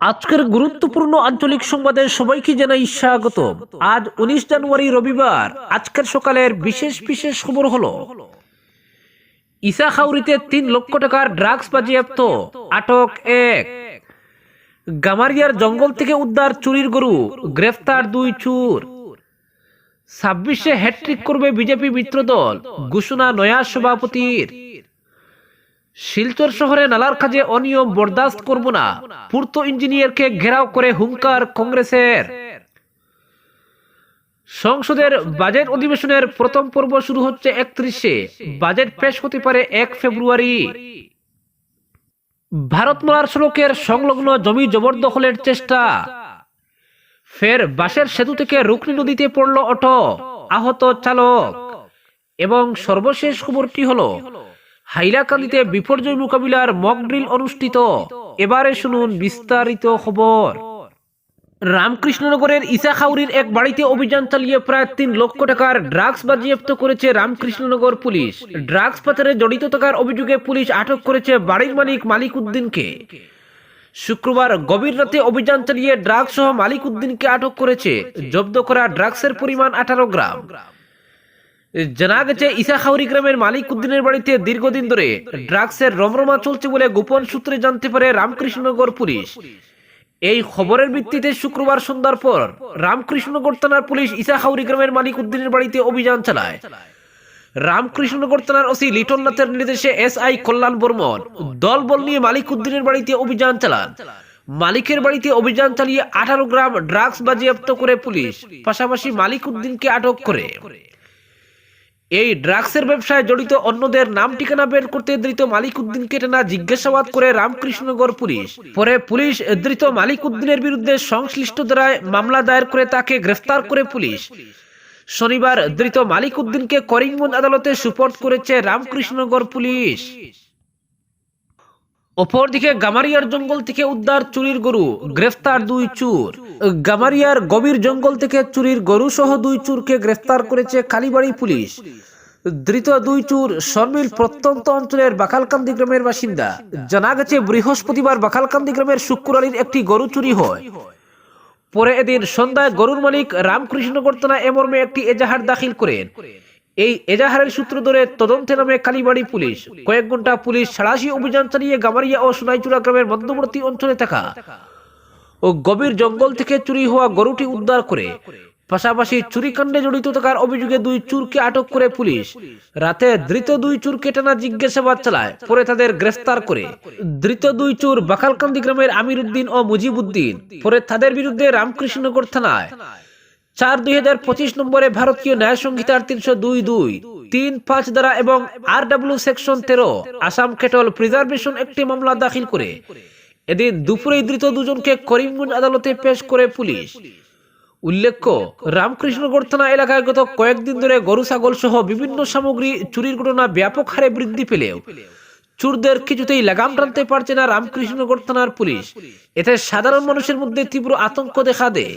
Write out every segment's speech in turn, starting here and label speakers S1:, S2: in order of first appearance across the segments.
S1: আজকের গুরুত্বপূর্ণ আঞ্চলিক সংবাদে সবাইকে জানাই স্বাগত। আজ উনিশ জানুয়ারি রবিবার, আজকের সকালের বিশেষ বিশেষ খবর হলো, ইসাখাউরিতে তিন লক্ষ টাকার ড্রাগস বাজেয়াপ্ত, আটক এক। গামারিয়ার জঙ্গল থেকে উদ্ধার চুরির গরু, গ্রেফতার দুই চুর। ছাব্বিশে হ্যাট্রিক করবে বিজেপি মিত্র দল ঘোষণা নয়া সভাপতির। শিলচর শহরে নালার কাজে অনিয়ম বরদাস্ত করব না। পূর্ত ইঞ্জিনিয়ারকে ঘেরাও করে হুঙ্কার কংগ্রেসের। সংসদের বাজেট অধিবেশনের প্রথম পর্ব শুরু হচ্ছে একত্রিশে। বাজেট পেশ হতে পারে এক ফেব্রুয়ারি। ভারতমালার সড়কের সংলগ্ন জমি জবরদখলের চেষ্টা। ফের বাসের সেতু থেকে রুকনি নদীতে পড়ল অটো। আহত চালক। এবং সর্বশেষ খবরটি হলো হাইলাকান্দিতে বিপর্যয় মোকাবিলার মক ড্রিল অনুষ্ঠিত। এবারে শুনুন বিস্তারিত খবর। রামকৃষ্ণনগরের ইসাখাউরির এক বাড়িতে অভিযান চালিয়ে প্রায় তিন লক্ষ টাকার ড্রাগস বাজেয়াপ্ত করেছে রামকৃষ্ণনগর পুলিশ। ড্রাগস পাচারে জড়িত থাকার অভিযোগে পুলিশ আটক করেছে বাড়ির মালিক মালিক উদ্দিনকে শুক্রবার গভীর রাতে অভিযান চালিয়ে ড্রাগস সহ মালিক উদ্দিনকে আটক করেছে। জব্দ করা ড্রাগসের পরিমাণ আঠারো গ্রাম। জানা গেছে ইসাখাউরি গ্রামের মালিক উদ্দিনের বাড়িতে দীর্ঘদিন ধরে ড্রাগসের রমরমা চলছে বলে গোপন সূত্রে জানতে পারে রামকৃষ্ণনগর পুলিশ। এই খবরের ভিত্তিতে শুক্রবার সন্ধ্যার পর রামকৃষ্ণনগর থানার পুলিশ ইসাখাউরি গ্রামের মালিক উদ্দিনের বাড়িতে অভিযান চালায়। রামকৃষ্ণনগর থানার ওসি লিটন নাথের নির্দেশে এস আই কল্যাণ বর্মন দল বল নিয়ে মালিক উদ্দিনের বাড়িতে অভিযান চালান। মালিকের বাড়িতে অভিযান চালিয়ে আঠারো গ্রাম ড্রাগস বাজেয়াপ্ত করে পুলিশ, পাশাপাশি মালিক উদ্দিনকে আটক করে। এই ড্রাগসের ব্যবসায় জড়িত অন্যদের নাম ঠিকানা বের করতে ধৃত মালিক উদ্দিনকে টানা জিজ্ঞাসাবাদ করে রামকৃষ্ণনগর পুলিশ। পরে পুলিশ ধৃত মালিক উদ্দিনের বিরুদ্ধে সংশ্লিষ্ট দ্বারায় মামলা দায়ের করে তাকে গ্রেফতার করে পুলিশ। শনিবার ধৃত মালিক উদ্দিনকে করিমগঞ্জ আদালতে সুপর্দ করেছে রামকৃষ্ণনগর পুলিশ। অপরদিকে গামারিয়ার জঙ্গল থেকে উদ্ধার চুরির গরু, গ্রেফতার দুই চুর। গামারিয়ার গভীর জঙ্গল থেকে চুরির গরু সহ দুই চুরকে গ্রেফতার করেছে কালীবাড়ি পুলিশ। ধৃত দুই চুর শর্মিল প্রত্যন্ত অঞ্চলের বাকালকান্দি গ্রামের বাসিন্দা। জানা গেছে, বৃহস্পতিবার বাকালকান্দি গ্রামের শুক্রবারের একটি গরু চুরি হয়। পরে এদিন সন্ধ্যায় গরুর মালিক রামকৃষ্ণ থানা এ মর্মে একটি এজাহার দাখিল করেন। এই এজাহারের সূত্র ধরে তদন্তে নামে কালীবাড়ি পুলিশ। কয়েক ঘণ্টা পুলিশ সাড়াশি অভিযান চালিয়ে গামারিয়া ও সোনাইচুড়া গ্রামের মধ্যবর্তী অঞ্চলে থাকা ও গভীর জঙ্গল থেকে চুরি হওয়া গরুটি উদ্ধার করে, পাশাপাশি চুরিকাণ্ডে জড়িত থাকার অভিযোগে দুই চুরকে আটক করে পুলিশ। রাতে ধৃত দুই চুরকে টানা জিজ্ঞাসাবাদ চালায়, পরে তাদের গ্রেফতার করে। ধৃত দুই চুর বাকালকান্দি গ্রামের আমির উদ্দিন ও মুজিবুদ্দিন পরে তাদের বিরুদ্ধে রামকৃষ্ণনগর থানায় চার দুই হাজার পঁচিশ নম্বরে ভারতীয় ন্যায় সংহিতার তিনশো দুই দুই, তিন পাঁচ দ্বারা এবং আর ডাব্লিউ সেকশন তেরো, আসাম কেটল প্রিজার্ভেশন একটি মামলা দাখিল করে। এদিন দুপুরে ধৃত দুজনকে করিমগঞ্জ আদালতে পেশ করে পুলিশ। উল্লেখ্য রামকৃষ্ণগড় থানা এলাকায় গত কয়েকদিন ধরে গরু, ছাগল সহ বিভিন্ন সামগ্রী চুরির ঘটনা ব্যাপক হারে বৃদ্ধি পেলেও চুরদের কিছুতেই লাগাম টানতে পারছে না রামকৃষ্ণগড় থানার পুলিশ। এতে সাধারণ মানুষের মধ্যে তীব্র আতঙ্ক দেখা দেয়।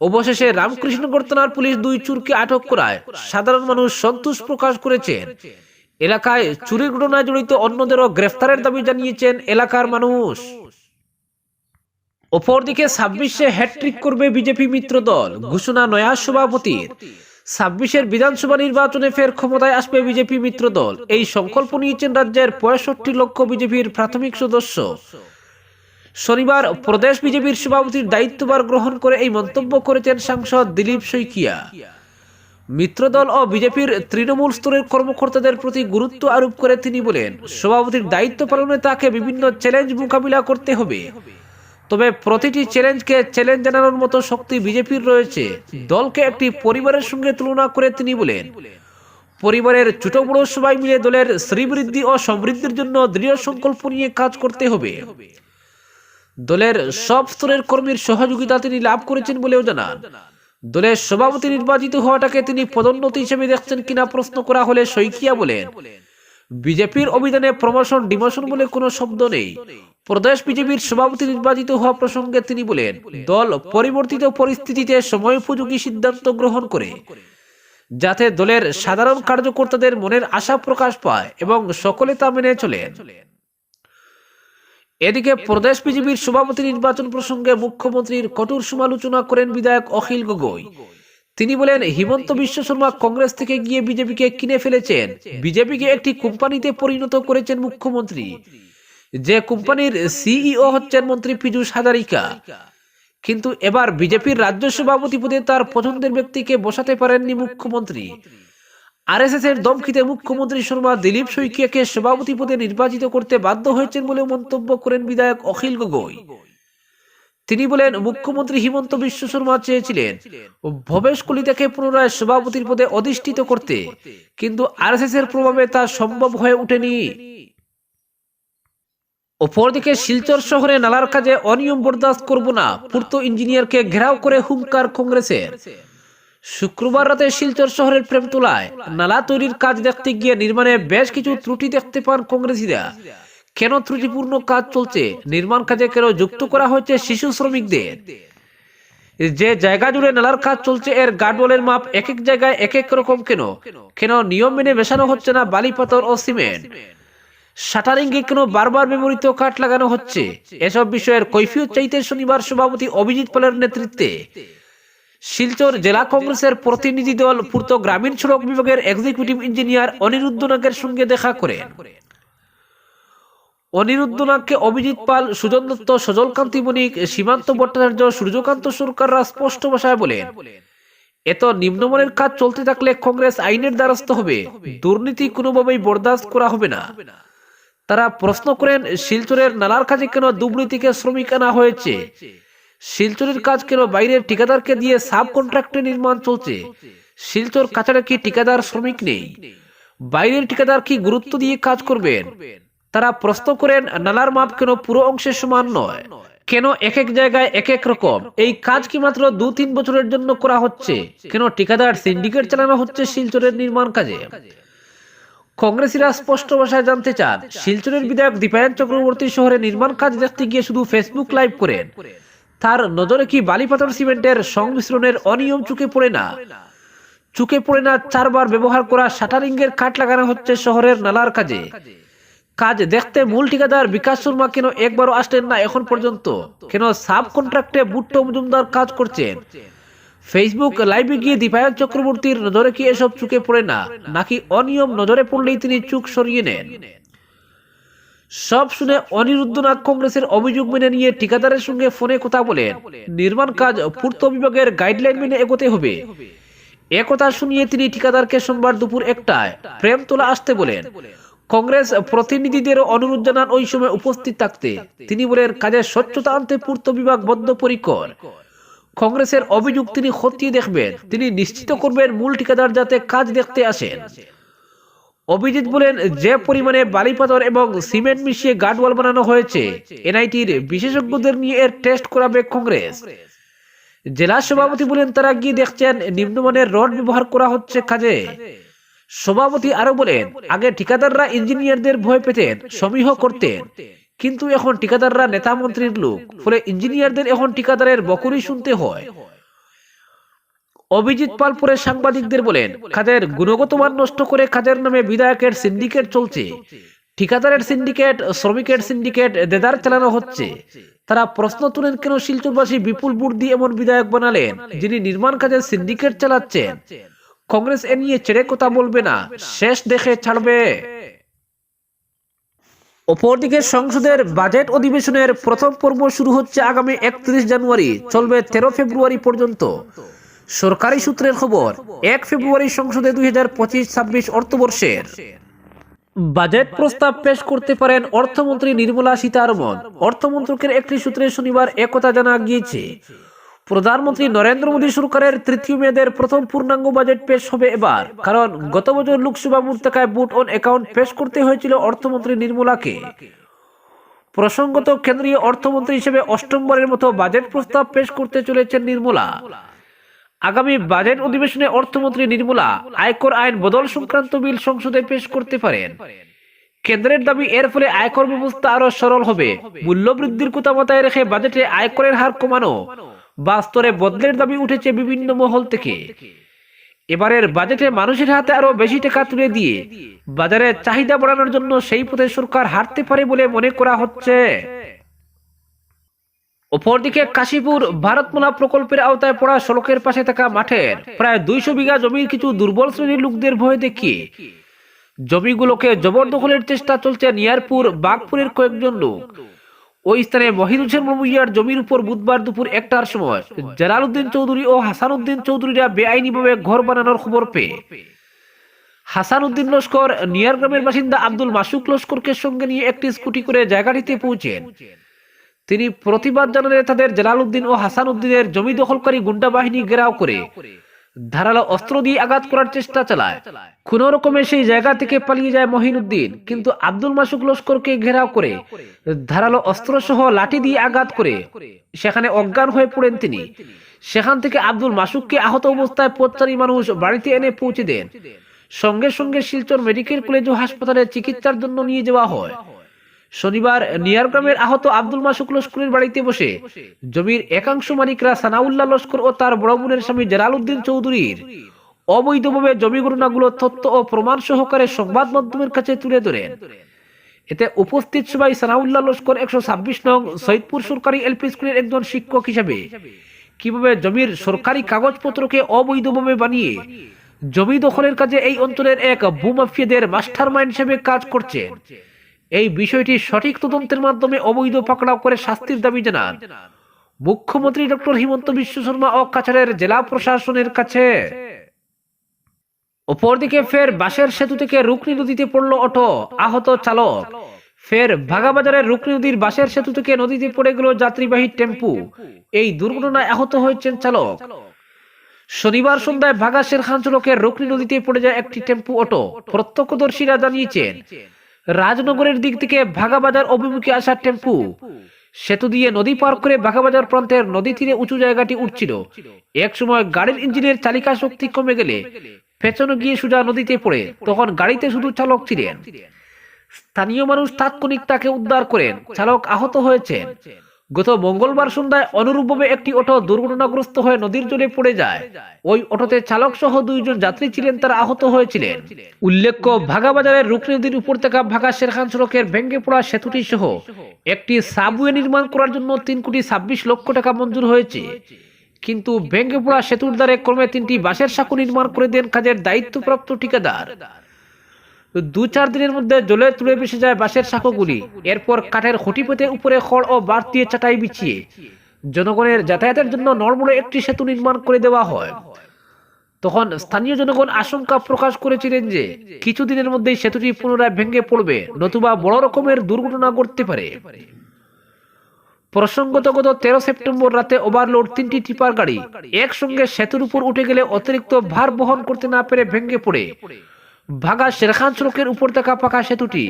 S1: অবশেষে রামকৃষ্ণগড় থানার পুলিশ দুই চুরকে আটক করায়। সাধারণ মানুষ সন্তোষ প্রকাশ করেছেন। এলাকায় চুরির ঘটনায় জড়িত অন্যদেরও গ্রেফতারের দাবি জানিয়েছেন এলাকার মানুষ। অপরদিকে ছাব্বিশে হ্যাট্রিক করবে বিজেপি মিত্র দল, ঘোষণা নয়া সভাপতির। ছাব্বিশের বিধানসভা নির্বাচনে ফের ক্ষমতায় আসবে বিজেপি মিত্র দল। এই সংকল্প নিয়েছেন রাজ্যের পঁয়ষট্টি লক্ষ বিজেপির প্রাথমিক সদস্য। শনিবার প্রদেশ বিজেপির সভাপতির দায়িত্বভার গ্রহণ করে এই মন্তব্য করেছেন সাংসদ দিলীপ শইকিয়া। মিত্রদল ও বিজেপির তৃণমূল স্তরের কর্মকর্তাদের প্রতি গুরুত্ব আরোপ করে তিনি বলেন, সভাপতির দায়িত্ব পালনে তাকে বিভিন্ন চ্যালেঞ্জ মোকাবিলা করতে হবে। তবে প্রতিটি চ্যালেঞ্জকে চ্যালেঞ্জ জানানোর মতো শক্তি বিজেপির রয়েছে। দলকে একটি পরিবারের সঙ্গে তুলনা করে তিনি বলেন, পরিবারের ছোট বড় সবাই মিলে দলের শ্রীবৃদ্ধি ও সমৃদ্ধির জন্য দৃঢ় সংকল্প নিয়ে কাজ করতে হবে। দলের সব স্তরের কর্মীর সহযোগিতা তিনি লাভ করেছেন বলেও জানান। দলের সভাপতি নির্বাচিত হওয়াটাকে তিনি পদোন্নতি হিসেবে দেখছেন কিনা প্রশ্ন করা হলে শইকিয়া বলেন। বিজেপির অভিধানে প্রমোশন ডিমোশন বলে কোনো শব্দ নেই। প্রদেশ বিজেপির সভাপতি নির্বাচিত হওয়া প্রসঙ্গে তিনি বলেন, দল পরিবর্তিত পরিস্থিতিতে সময়োপযোগী সিদ্ধান্ত গ্রহণ করে, যাতে দলের সাধারণ কার্যকর্তাদের মনের আশা প্রকাশ পায় এবং সকলে তা মেনে চলেন। এদিকে প্রদেশ বিজেপির সভাপতি নির্বাচন প্রসঙ্গে মুখ্যমন্ত্রীর কঠোর সমালোচনা করেন বিধায়ক অখিল গগৈ। তিনি বলেন, হিমন্ত বিশ্ব শর্মা কংগ্রেস থেকে গিয়ে বিজেপিকে কিনে ফেলেছেন। বিজেপিকে একটি কোম্পানিতে পরিণত করেছেন মুখ্যমন্ত্রী। যে কোম্পানির সিইও হচ্ছেন মন্ত্রী পীযূষ হাজারিকা। কিন্তু এবার বিজেপির রাজ্য সভাপতি পদে তার পছন্দের ব্যক্তিকে বসাতে পারেননি মুখ্যমন্ত্রী। আরএসএস এর দমকিতে মুখ্যমন্ত্রী শর্মা, দিলীপ শইকিয়াকে সভাপতি পদে নির্বাচিত করতে বাধ্য হয়েছেন বলে মন্তব্য করেন বিধায়ক অখিল গগৈ। তিনি বলেন, মুখ্যমন্ত্রী হিমন্ত বিশ্ব শর্মা চেয়েছিলেন ভবেশ কলিতাকে পুনরায় সভাপতির পদে অধিষ্ঠিত করতে, কিন্তু আরএসএস এর প্রভাবে তা সম্ভব হয়ে ওঠেনি। অপরদিকে শিলচর শহরে নালার কাজে অনিয়ম বরদাস্ত করব না, পূর্ত ইঞ্জিনিয়ারকে ঘেরাও করে হুঙ্কার কংগ্রেসের। শুক্রবার রাতে শিলচর শহরের প্রেমতলায় নালা তৈরির কাজ দেখতে গিয়ে নির্মাণে বেশ কিছু ত্রুটি দেখতে পান কংগ্রেসীরা। কেন ত্রুটিপূর্ণ কাজ চলছে? নির্মাণ কাজে কেন যুক্ত করা হয়েছে শিশু শ্রমিকদের? যে জায়গা জুড়ে নালার কাজ চলছে, এর গার্ডওয়ালের মাপ এক এক জায়গায় এক এক রকম কেন? কেন নিয়ম মেনে মেশানো হচ্ছে না বালি, পাথর ও সিমেন্ট? শাটারিংয়ে কেন বারবার মেমোরিত কাঠ লাগানো হচ্ছে? এসব বিষয়ের কৈফিয়ত চাইতে শনিবার সভাপতি অভিজিৎ পালের নেতৃত্বে। শিলচর জেলা কংগ্রেসের প্রতিনিধি দল পূর্ত গ্রামীণ সড়ক বিভাগের এক্সিকিউটিভ ইঞ্জিনিয়ার অনিরুদ্ধ নাগের সঙ্গে দেখা করেন। অনিরুদ্ধ নাগকে অভিজিৎ পাল, সুজন দত্ত সজলকান্তি বণিক সীমান্ত ভট্টাচার্য, সূর্যকান্ত সরকাররা স্পষ্ট ভাষায় বলেন, এত নিম্নমানের কাজ চলতে থাকলে কংগ্রেস আইনের দ্বারস্থ হবে। দুর্নীতি কোনোভাবেই বরদাস্ত করা হবে না। তারা প্রশ্ন করেন, শিলচরের নালার কাজে কেন দুর্নীতিকে শ্রমিক আনা হয়েছে? শিলচরের কাজ কেন বাইরের ঠিকাদারকে দিয়ে সাব কন্ট্রাক্টে নির্মাণ চলছে? শিলচর কাছাড়ে কি ঠিকাদার শ্রমিক নেই? বাইরের ঠিকাদার কি গুরুত্ব দিয়ে কাজ করবেন? তারা প্রশ্ন করেন, নালার মাপ কেন পুরো অংশের সমান নয়? কেন এক এক জায়গায় এক এক রকম? এই কাজ কি মাত্র দু তিন বছরের জন্য করা হচ্ছে? কেন ঠিকাদার সিন্ডিকেট চালানো হচ্ছে শিলচরের নির্মাণ কাজে? কংগ্রেসীরা স্পষ্ট ভাষায় জানতে চান, শিলচরের বিধায়ক দীপায়ন চক্রবর্তী শহরে নির্মাণ কাজ দেখতে গিয়ে শুধু ফেসবুক লাইভ করেন। তার নজরে কি বালিপাথর সিমেন্টের সংমিশ্রণের অনিয়ম চুকে পড়ে না? চুকে পড়ে না চারবার ব্যবহার করা শাটারিং এর কাঠ লাগানো হচ্ছে শহরের নালার কাজে। কাজ দেখতে মূল ঠিকাদার বিকাশ শর্মা কেন একবারও আসলেন না এখন পর্যন্ত? কেন সাব কন্ট্রাক্টে বুট্টো মজুমদার কাজ করছেন? ফেসবুক লাইভে গিয়ে দীপায়ন চক্রবর্তীর নজরে কি এসব চুকে পড়ে না? নাকি অনিয়ম নজরে পড়লেই তিনি চুক সরিয়ে নেন? সব শুনে অনিরুদ্ধনাথ কংগ্রেসের অভিযোগ মেনে নিয়ে ঠিকাদারের সঙ্গে ফোনে কথা বলেন নির্মাণ কাজ পূর্ত বিভাগের গাইডলাইন মেনে এগোতে হবে। একথা শুনিয়ে তিনি ঠিকাদারকে সোমবার দুপুর একটায় প্রেমতলা আসতে বলেন। কংগ্রেস প্রতিনিধিদের অনুরোধ জানান ওই সময় উপস্থিত থাকতে। তিনি বলেন, কাজের স্বচ্ছতা আনতে পূর্ত বিভাগ বদ্ধপরিকর। কংগ্রেসের অভিযোগ তিনি খতিয়ে দেখবেন। তিনি নিশ্চিত করবেন মূল ঠিকাদার যাতে কাজ দেখতে আসেন। অভিজিৎ বলেন, যে পরিমাণে বালিপাথর এবং সিমেন্ট মিশিয়ে গার্ডওয়াল বানানো হয়েছে, এনআইটির বিশেষজ্ঞদের নিয়ে এর টেস্ট করাবে কংগ্রেস। জেলা সভাপতি বলেন, তারা গিয়ে দেখছেন নিম্নমানের রড ব্যবহার করা হচ্ছে কাজে। সভাপতি আরও বলেন, আগে ঠিকাদাররা ইঞ্জিনিয়ারদের ভয় পেতেন, সমীহ করতেন। কিন্তু এখন ঠিকাদাররা নেতা মন্ত্রীর লোক, ফলে ইঞ্জিনিয়ারদের এখন ঠিকাদারের বকুরি শুনতে হয়। অভিজিৎ পাল পরে সাংবাদিকদের বলেন কাজের গুণগত মান নষ্ট করে কাজের নামে বিধায়কের সিন্ডিকেট চলছে। ঠিকাদারের সিন্ডিকেট, শ্রমিকের সিন্ডিকেট, দেদার চালানো হচ্ছে। তারা প্রশ্ন তুলেন, কেন শিলচরবাসী বিপুল বুর্দি এমন বিধায়ক বানালেন, যিনি নির্মাণ কাজের সিন্ডিকেট চালাচ্ছেন? কংগ্রেস এ নিয়ে ছেড়ে কথা বলবে না, শেষ দেখে ছাড়বে। অপরদিকে সংসদের বাজেট অধিবেশনের প্রথম পর্ব শুরু হচ্ছে আগামী একত্রিশ জানুয়ারি, চলবে তেরো ফেব্রুয়ারি পর্যন্ত। সরকারি সূত্রের খবর, এক ফেব্রুয়ারি সংসদে দুই হাজার পঁচিশ ছাব্বিশ অর্থবর্ষের বাজেট প্রস্তাব পেশ করতে পারেন অর্থমন্ত্রী নির্মলা সীতারমন। অর্থমন্ত্রকের একটি সূত্রে শনিবার একথা জানা গিয়েছে। প্রধানমন্ত্রী নরেন্দ্র মোদী সরকারের তৃতীয় মেয়াদের প্রথম পূর্ণাঙ্গ বাজেট পেশ হবে এবার। কারণ গত বছর লোকসভা উপত্যকায় বুট অন অ্যাকাউন্ট পেশ করতে হয়েছিল অর্থমন্ত্রী নির্মলাকে। প্রসঙ্গত কেন্দ্রীয় অর্থমন্ত্রী হিসেবে অষ্টমবারের মতো বাজেট প্রস্তাব পেশ করতে চলেছেন নির্মলা। আগামী বাজেট অধিবেশনে অর্থমন্ত্রী নির্মলা আয়কর আইন বদল সংক্রান্ত বিল সংসদে পেশ করতে পারেন। কেন্দ্রের দাবি, এর ফলে আয়কর ব্যবস্থা আরও সরল হবে। মূল্য বৃদ্ধির কথা মাথায় রেখে বাজেটে আয়করের হার কমানো বা স্তরে বদলের দাবি উঠেছে বিভিন্ন মহল থেকে। এবারের বাজেটে মানুষের হাতে আরও বেশি টাকা তুলে দিয়ে বাজারে চাহিদা বাড়ানোর জন্য সেই পথে সরকার হারতে পারে বলে মনে করা হচ্ছে। অপরদিকে কাশীপুর ভারতমালা প্রকল্পের আওতায় পড়া সড়কের পাশে থাকা মাঠের প্রায় দুইশো বিঘা জমির কিছু দুর্বল শ্রেণির লোকদের ভয় দেখিয়ে জমিগুলোকে জবরদখলের চেষ্টা চলছে নিয়ারপুর বাগপুরের কয়েকজন লোক। ওই স্থানে মহিদ হোসেন মমুইয়ার জমির উপর বুধবার দুপুর একটার সময় জালালউদ্দিন চৌধুরী ও হাসান উদ্দিন চৌধুরীরা বেআইনিভাবে ঘর বানানোর খবর পেয়ে। হাসান উদ্দিন লস্কর নিয়ার গ্রামের বাসিন্দা আব্দুল মাসুক লস্করকে সঙ্গে নিয়ে একটি স্কুটি করে জায়গাটিতে পৌঁছেন। তিনি প্রতিবাদ জানালে তাদের জালালউদ্দিন ও হাসান উদ্দিনের জমি দখলকারী গুন্ডা বাহিনী ঘেরাও করে ধারালো অস্ত্র দিয়ে আঘাত করার চেষ্টা চালায়। কোন রকমে সেই জায়গা থেকে পালিয়ে যায় মহিনুদ্দিন, কিন্তু আব্দুল মাসুক লস্করকে ঘেরাও করে ধারালো অস্ত্র সহ লাঠি দিয়ে আঘাত করে। সেখানে অজ্ঞান হয়ে পড়েন তিনি। সেখান থেকে আব্দুল মাসুককে আহত অবস্থায় পথচারী মানুষ বাড়িতে এনে পৌঁছে দেন। সঙ্গে সঙ্গে শিলচর মেডিকেল কলেজ ও হাসপাতালে চিকিৎসার জন্য নিয়ে যাওয়া হয়। শনিবার নিয়ার গ্রামের আহত আব্দুল মাসুক লস্করের বাড়িতে বসে জমির একাংশ মালিকরা সানাউল্লাহ লস্কর ও তার বড় বোনের স্বামী জালালউদ্দিন চৌধুরীর অবৈধভাবে জমি গণনাগুলো তথ্য ও প্রমাণ সহকারে সংবাদ মাধ্যমের কাছে তুলে ধরেন। এতে উপস্থিত সবাই সানাউল্লাহ লস্কর একশো ছাব্বিশ নং সৈয়দপুর সরকারি এলপি স্কুলের একজন শিক্ষক হিসাবে কীভাবে জমির সরকারি কাগজপত্রকে অবৈধভাবে বানিয়ে জমি দখলের কাজে এই অঞ্চলের এক ভূমাফিয়াদের মাস্টার মাইন্ড হিসেবে কাজ করছেন এই বিষয়টি সঠিক তদন্তের মাধ্যমে অবৈধ পাকড়াও করে শাস্তির দাবি জানান। মুখ্যমন্ত্রী ডক্টর হিমন্ত বিশ্ব শর্মা ও কাছাড়ের জেলা প্রশাসনের কাছে। অপরদিকে ফের বাসের সেতু থেকে রুকনি নদীতে পড়ল অটো আহত চালক। ফের ভাগাবাজারের রুকনি নদীর বাসের সেতু থেকে নদীতে পড়ে গেল যাত্রীবাহী টেম্পু। এই দুর্ঘটনায় আহত হয়েছেন চালক। শনিবার সন্ধ্যায় ভাগা শেরখান চলকের রুকনি নদীতে পড়ে যায় একটি টেম্পু অটো। প্রত্যক্ষদর্শীরা জানিয়েছেন রাজনগরের দিক থেকে ভাগাবাজার অভিমুখে আসা টেম্পু। সেতু দিয়ে নদী পার করে বাঘাবাজার প্রান্তের নদী তীরে উঁচু জায়গাটি উঠছিল। এক সময় গাড়ির ইঞ্জিনের চালিকা শক্তি কমে গেলে পেছনে গিয়ে সুজা নদীতে পড়ে, তখন গাড়িতে শুধু চালক ছিলেন। স্থানীয় মানুষ তাৎক্ষণিক তাকে উদ্ধার করেন। চালক আহত হয়েছেন। গত মঙ্গলবার সন্ধ্যায় অনুরূপভাবে একটি অটো দুর্ঘটনাগ্রস্ত হয়ে নদীর জলে পড়ে যায়। ওই অটোতে চালক সহ দুইজন যাত্রী ছিলেন, তারা আহত হয়েছিলেন। উল্লেখ্য, ভাগাবাজারের রুকনি নদীর উপর থাকা ভাগা শেরখান সড়কের ভেঙ্গে পড়া সেতুটি সহ একটি সাবওয়ে নির্মাণ করার জন্য তিন কোটি ছাব্বিশ লক্ষ টাকা মঞ্জুর হয়েছে। কিন্তু ভেঙ্গে পড়া সেতুর দ্বারে ক্রমে তিনটি বাঁশের সাঁকো নির্মাণ করে দেন কাজের দায়িত্বপ্রাপ্ত ঠিকাদার। দু চার দিনের মধ্যে জলে তুলে ভেসে যায় বাঁশের শাখাগুলি। এরপর কাঠের খুঁটি পেতে উপরে খড় ও বাঁশ দিয়ে চাটাই বিছিয়ে। জনগণের যাতায়াতের জন্য নর্মলে একটি সেতু নির্মাণ করে দেওয়া হয়। তখন স্থানীয় জনগণ আশঙ্কা প্রকাশ করেছিলেন যে, কিছুদিনের মধ্যেই সেতুটি পুনরায় ভেঙে পড়বে, নতুবা বড় রকমের দুর্ঘটনা ঘটতে পারে। প্রসঙ্গত গত তেরো সেপ্টেম্বর রাতে ওভারলোড তিনটি টিপার গাড়ি একসঙ্গে সেতুর উপর উঠে গেলে অতিরিক্ত ভার বহন করতে না পেরে ভেঙে পড়ে। ভাগা শেরখান সড়কের উপর থাকা পাকা সেতুটি।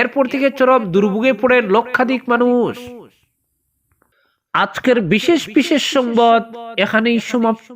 S1: এরপর থেকে চরম দুর্ভোগে পড়ে লক্ষাধিক মানুষ। আজকের বিশেষ বিশেষ সংবাদ এখানেই সমাপ্ত।